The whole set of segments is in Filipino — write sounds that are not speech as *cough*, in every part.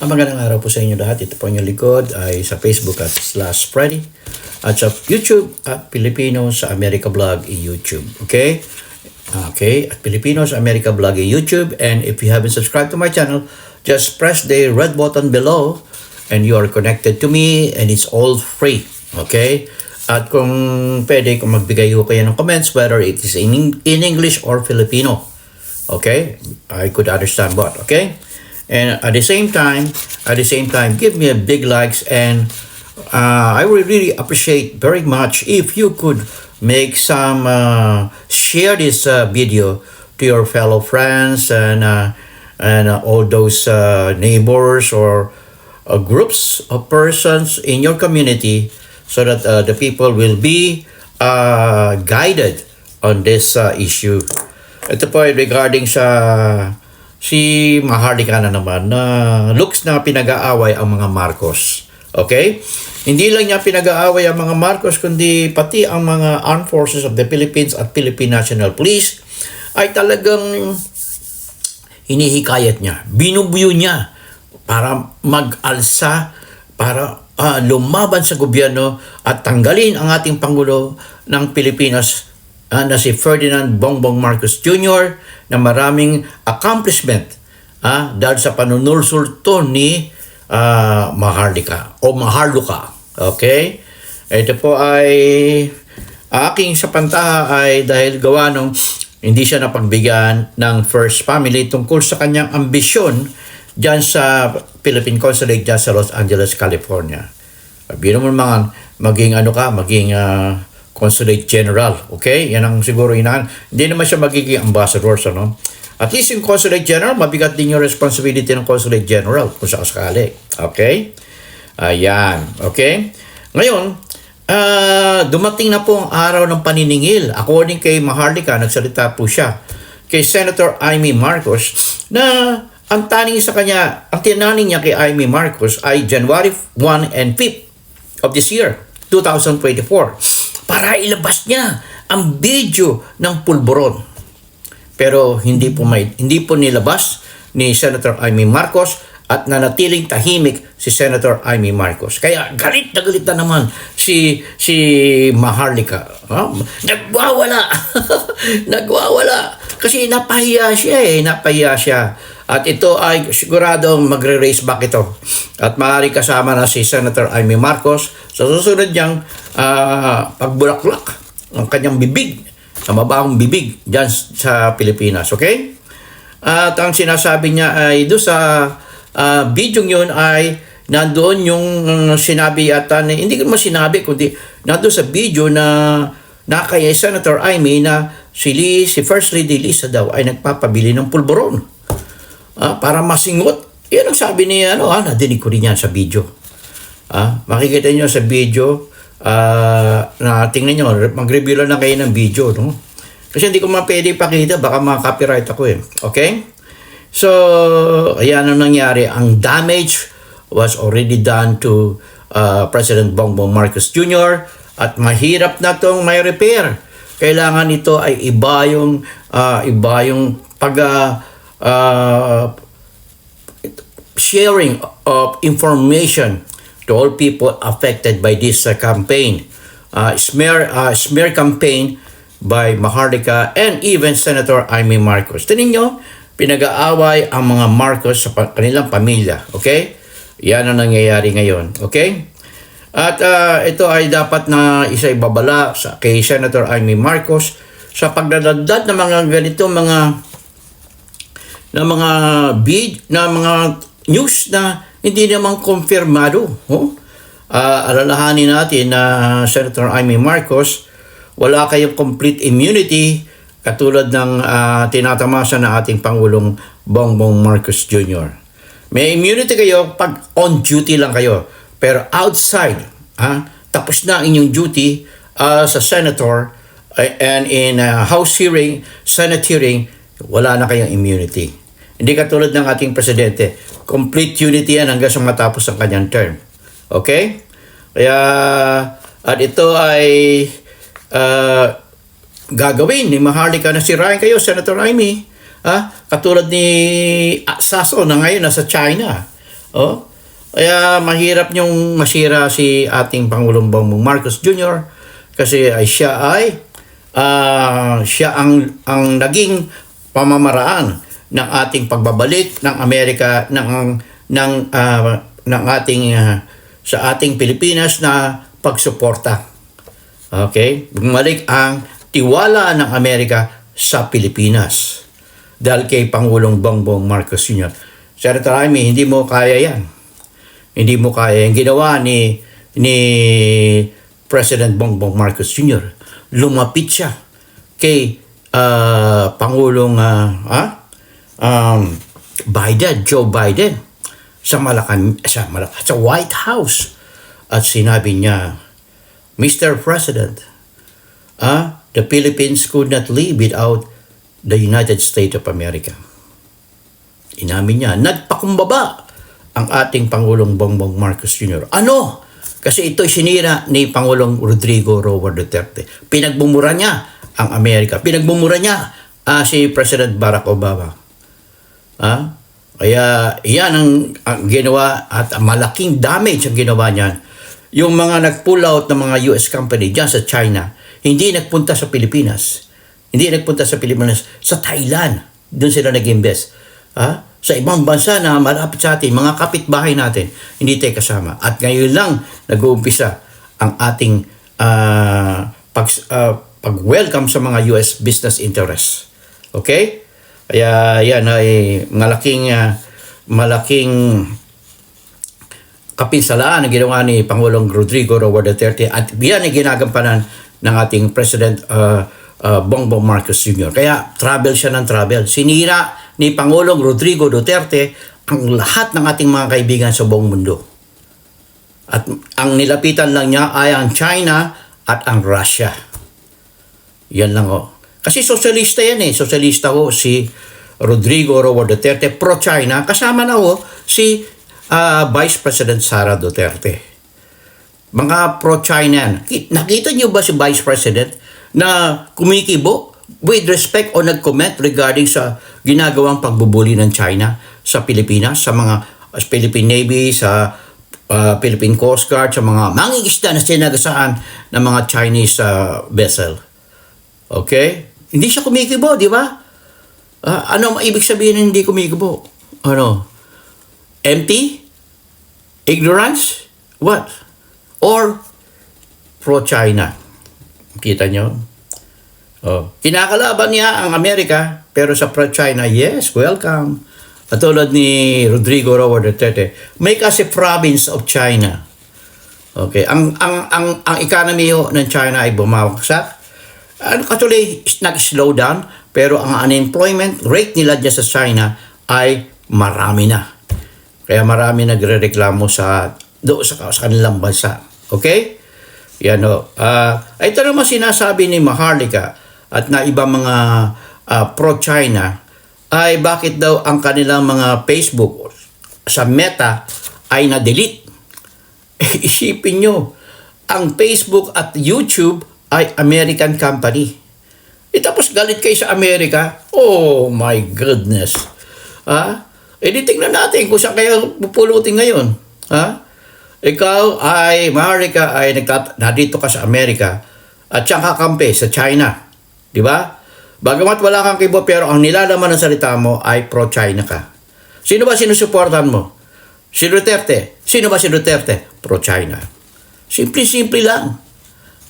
Ang magandang araw po sa inyo lahat. Ito po ang likod ay sa Facebook at slash Freddy at sa YouTube at Filipino sa America Vlog YouTube. Okay? Okay, at Filipino sa America Vlog YouTube. And if you haven't subscribed to my channel, just press the red button below and you are connected to me and it's all free. Okay? At kung pwede, kung magbigay ko kayo ng comments, whether it is in, in English or Filipino. Okay? I could understand what. Okay? And at the same time, at the same time, give me a big likes and uh, I would really appreciate very much if you could make some uh, share this uh, video to your fellow friends and uh, and uh, all those uh, neighbors or uh, groups of persons in your community so that uh, the people will be uh, guided on this uh, issue. Ito po regarding sa si Maharlika na naman na looks na pinag-aaway ang mga Marcos. Okay? Hindi lang niya pinag-aaway ang mga Marcos kundi pati ang mga Armed Forces of the Philippines at Philippine National Police ay talagang hinihikayat niya, binubuyo niya para mag-alsa, para ah, lumaban sa gobyerno at tanggalin ang ating Pangulo ng Pilipinas ah, na si Ferdinand Bongbong Marcos Jr. na maraming accomplishment ah, dahil sa panunulsulto ni ah, Maharlika o Maharluka. Okay? Ito po ay aking sa pantaha ay dahil gawa nung hindi siya napagbigyan ng first family tungkol sa kanyang ambisyon dyan sa Philippine Consulate dyan sa Los Angeles, California. Sabi naman mga maging ano ka, maging ah, consulate general. Okay? Yan ang siguro inaan. Hindi naman siya magiging ambassador. Ano? At least yung consulate general, mabigat din yung responsibility ng consulate general kung sakasakali. Okay? Ayan. Okay? Ngayon, ah, dumating na po ang araw ng paniningil. According kay Maharlika, nagsalita po siya kay Senator Amy Marcos na ang taning sa kanya, ang tinaning niya kay Amy Marcos ay January 1 and 5 of this year, 2024, para ilabas niya ang video ng pulburon. Pero hindi po may hindi po nilabas ni Senator Amy Marcos at nanatiling tahimik si Senator Amy Marcos. Kaya galit na galit na naman si si Maharlika. Oh, nagwawala. *laughs* nagwawala. Kasi napahiya siya eh, napahiya siya. At ito ay siguradong magre-race back ito. At maaari kasama na si Senator Amy Marcos sa susunod niyang ah, pagbulaklak ng kanyang bibig, sa mabahong bibig dyan sa Pilipinas. Okay? At ang sinasabi niya ay doon sa uh, video yun ay nandoon yung uh, sinabi yata, na, hindi ko naman sinabi, kundi nandoon sa video na na kay Senator Amy na si Lee, si First Lady Lisa daw ay nagpapabili ng pulboron ah, para masingot. Yan ang sabi niya, ano, ah, nadinig ko rin yan sa video. Ah, makikita niyo sa video, ah, na tingnan niyo, mag-review lang na kayo ng video, no? Kasi hindi ko man pwede pakita, baka ma-copyright ako eh. Okay? So, ayan ang nangyari. Ang damage was already done to uh, President Bongbong Marcos Jr. at mahirap na tong may repair. Kailangan ito ay iba yung, uh, iba yung pag uh, uh, sharing of information to all people affected by this uh, campaign. Uh, smear, uh, smear campaign by Maharlika and even Senator Amy Marcos. Tinin nyo, pinag-aaway ang mga Marcos sa pa- kanilang pamilya. Okay? Yan ang nangyayari ngayon. Okay? At uh, ito ay dapat na isa ibabala sa, kay Senator Amy Marcos sa pagdadagdag ng mga ganito mga na mga bid na mga news na hindi naman konfirmado. Oh? Uh, alalahanin natin na Senator Amy Marcos wala kayong complete immunity katulad ng uh, tinatamasa na ating Pangulong Bongbong Marcos Jr. May immunity kayo pag on duty lang kayo. Pero outside, ha, tapos na ang inyong duty uh, sa senator uh, and in uh, House hearing, Senate hearing, wala na kayong immunity. Hindi katulad ng ating presidente. Complete unity yan hanggang sa matapos ang kanyang term. Okay? Kaya, at ito ay uh, gagawin ni Maharlika na sirain kayo, Senator Amy. Ah, katulad ni Sasso na ngayon nasa China. Oh? Kaya mahirap niyong masira si ating Pangulong Bongbong Marcos Jr. kasi ay siya ay ah, siya ang ang naging pamamaraan ng ating pagbabalik ng Amerika ng ng ah, ng ating ah, sa ating Pilipinas na pagsuporta. Okay? Bumalik ang tiwala ng Amerika sa Pilipinas. Dahil kay Pangulong Bongbong Marcos Sr. Senator Jaime, hindi mo kaya yan. Hindi mo kaya. Yung ginawa ni, ni President Bongbong Marcos Sr. Lumapit siya kay ah, Pangulong ah, ah, um, Biden, Joe Biden, sa Malacan, sa, Malacan, sa White House. At sinabi niya, Mr. President, ah, the Philippines could not live without the United States of America. Inamin niya, nagpakumbaba ang ating Pangulong Bongbong Marcos Jr. Ano? Kasi ito'y sinira ni Pangulong Rodrigo Roa Duterte. Pinagbumura niya ang Amerika. Pinagbumura niya ah, si President Barack Obama. Ah? Kaya yan ang, ang ginawa at malaking damage ang ginawa niyan. Yung mga nag-pull out ng mga US company dyan sa China, hindi nagpunta sa Pilipinas. Hindi nagpunta sa Pilipinas, sa Thailand. Doon sila nag-invest. Ah? Sa ibang bansa na malapit sa atin, mga kapitbahay natin, hindi tayo kasama. At ngayon lang nag-uumpisa ang ating ah, pag, ah, pag-welcome sa mga US business interests. Okay? Kaya yan ay malaking ah, malaking kapinsalaan na ginawa ni Pangulong Rodrigo Roa Duterte at yan ay ginagampanan ng ating President uh, uh, Bongbong Marcos Jr. Kaya travel siya ng travel. Sinira ni Pangulong Rodrigo Duterte ang lahat ng ating mga kaibigan sa buong mundo. At ang nilapitan lang niya ay ang China at ang Russia. Yan lang oh. Kasi sosyalista yan eh. Sosyalista ho si Rodrigo Roa Duterte, pro-China. Kasama na ho si ah, Vice President Sara Duterte. Mga pro-China Nakita niyo ba si Vice President na kumikibo with respect o nag-comment regarding sa ginagawang pagbubuli ng China sa Pilipinas, sa mga sa Philippine Navy, sa ah, Philippine Coast Guard, sa mga mangingisda na sinagasaan ng mga Chinese ah, vessel. Okay? Hindi siya kumikibo, di ba? Ah, ano ang ibig sabihin ng hindi kumikibo? Ano? Empty? Ignorance? What? Or pro-China? Kita nyo? Oh. Kinakalaban niya ang Amerika, pero sa pro-China, yes, welcome. Katulad ni Rodrigo Roa Duterte, us a province of China. Okay, ang ang ang ang economy ng China ay bumabagsak. Ano katuloy nag-slow down, pero ang unemployment rate nila dyan sa China ay marami na. Kaya marami nagrereklamo sa do sa, sa kanilang bansa. Okay? Yan o. Ah, ito naman sinasabi ni Maharlika at na ibang mga ah, pro-China ay bakit daw ang kanilang mga Facebook sa Meta ay na-delete. *laughs* Isipin nyo, ang Facebook at YouTube ay American company. E tapos galit kayo sa Amerika? Oh my goodness. Ha? E di tingnan natin kung saan kayo pupulutin ngayon. Ha? Ikaw ay, Amerika ay nagtat- nandito ka sa Amerika at siyang kakampi sa China. Di ba? Bagamat wala kang kibo pero ang nilalaman ng salita mo ay pro-China ka. Sino ba sinusuportan mo? Si Duterte. Sino ba si Duterte? Pro-China. Simple-simple lang.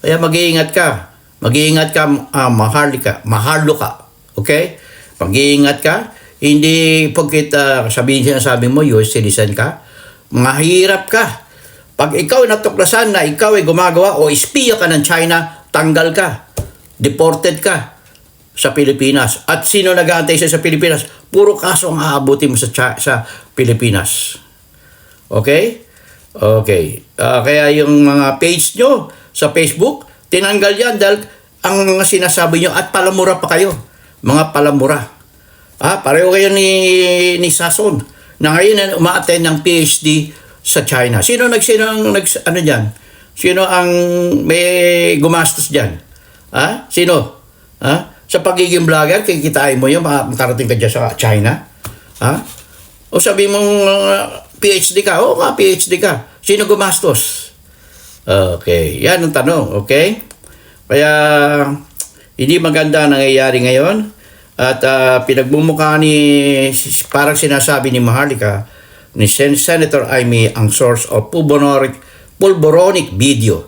Kaya mag-iingat ka. Mag-iingat ka, uh, maharlika, maharlo ka. Okay? Mag-iingat ka. Hindi pagkit uh, sabihin siya sabi mo, US citizen ka. Mahirap ka. Pag ikaw natuklasan na ikaw ay gumagawa o espiya ka ng China, tanggal ka. Deported ka sa Pilipinas. At sino nag-aantay sa Pilipinas? Puro kaso ang aabutin mo sa, sa Pilipinas. Okay? Okay. Ah, kaya yung mga page nyo sa Facebook, tinanggal yan dahil ang sinasabi nyo at palamura pa kayo. Mga palamura. Ah, pareho kayo ni, ni Sason na ngayon umaattend ng PhD sa China. Sino nag, sino ang nag, ano dyan? Sino ang may gumastos dyan? Ha? Sino? Ha? Sa pagiging vlogger, kikitain mo yun, mak- makarating ka dyan sa China? Ha? O sabi mong uh, PhD ka. Oo nga, PhD ka. Sino gumastos? Okay, yan ang tanong, okay? Kaya, hindi maganda ang nangyayari ngayon. At ah, pinagmumukha ni, parang sinasabi ni Maharlika, ni Sen- Senator Amy ang source of pulboronic, pulboronic video.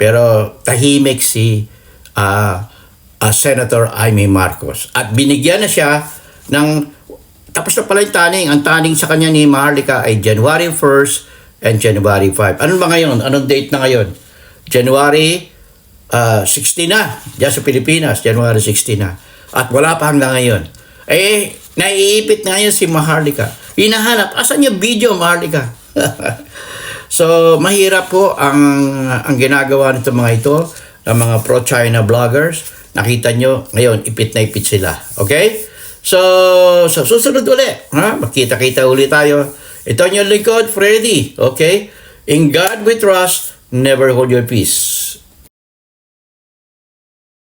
Pero tahimik si ah, ah, Senator Amy Marcos. At binigyan na siya ng, tapos na pala yung taning, ang taning sa kanya ni Maharlika ay January 1st and January 5. Ano ba ngayon? Anong date na ngayon? January ah 16 na, dyan sa Pilipinas, January 16 na. At wala pa hanggang ngayon. Eh, naiipit na ngayon si Maharlika. Hinahanap, asan yung video, Maharlika? *laughs* so, mahirap po ang, ang ginagawa nito mga ito, ng mga pro-China vloggers. Nakita nyo, ngayon, ipit na ipit sila. Okay? So, sa susunod ulit, ha? Magkita-kita ulit tayo. Ito ang inyong lingkod, Freddy. Okay? In God we trust, never hold your peace.